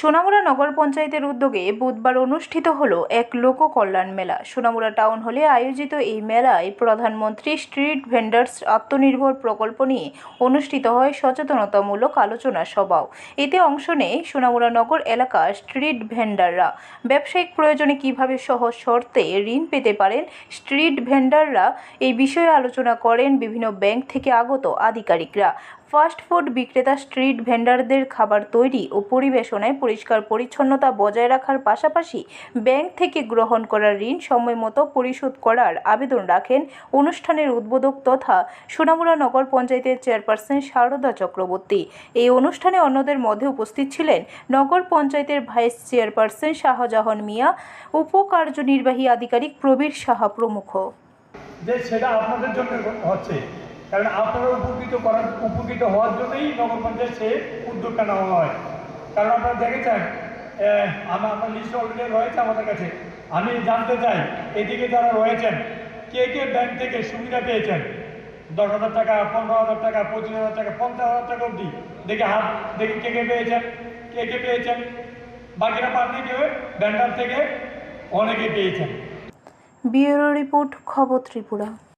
সোনামুড়া নগর পঞ্চায়েতের উদ্যোগে বুধবার অনুষ্ঠিত হল এক লোক কল্যাণ মেলা। সোনামুড়া টাউন হলে আয়োজিত এই মেলায় প্রধানমন্ত্রী স্ট্রিট ভেন্ডার্স আত্মনির্ভর প্রকল্প নিয়ে অনুষ্ঠিত হয় সচেতনতামূলক আলোচনা সভাও। এতে অংশ নেয় সোনামুড়া নগর এলাকার স্ট্রিট ভেন্ডাররা। ব্যবসায়িক প্রয়োজনে কীভাবে সহজ শর্তে ঋণ পেতে পারেন স্ট্রিট ভেন্ডাররা, এই বিষয়ে আলোচনা করেন বিভিন্ন ব্যাংক থেকে আগত আধিকারিকরা। ফাস্ট ফুড বিক্রেতা স্ট্রিট ভেন্ডারদের খাবার তৈরি ও পরিবেশনায় পরিষ্কার পরিচ্ছন্নতা বজায় রাখার পাশাপাশি ব্যাংক থেকে গ্রহণ করা ঋণ সময়মতো পরিশোধ করার আবেদন রাখেন অনুষ্ঠানের উদ্বোধক তথা সোনামুড়া নগর পঞ্চায়েতের চেয়ারপারসন শারদা চক্রবর্তী। এই অনুষ্ঠানে অন্যদের মধ্যে উপস্থিত ছিলেন নগর পঞ্চায়েতের ভাইস চেয়ারপারসন শাহজাহান মিয়া, উপকার্যনির্বাহী আধিকারিক প্রবীর সাহা প্রমুখ। যে সেটা আপনাদের জন্য হচ্ছে, কারণ আপনারা উপকৃত করার উপকৃত হওয়ার জন্যই নগর পঞ্চায়েত সে উদ্যোগটা নেওয়া হয়। কারণ আপনারা দেখেছেন আমার আমার লিস্ট অলরেডি রয়েছে আমাদের কাছে। আমি জানতে চাই, এদিকে যারা রয়েছেন, কে কে ব্যাংক থেকে সুবিধা পেয়েছেন? দশ হাজার টাকা, পনেরো হাজার টাকা, পঁচিশ হাজার টাকা, পঞ্চাশ হাজার টাকা অবধি। দেখে হাত, দেখি কে কে পেয়েছেন, কে কে পেয়েছেন। বাকিরা পাননি কেউ ব্যান্ডার থেকে অনেকে পেয়েছেন। ব্যুরো রিপোর্ট, খবর ত্রিপুরা।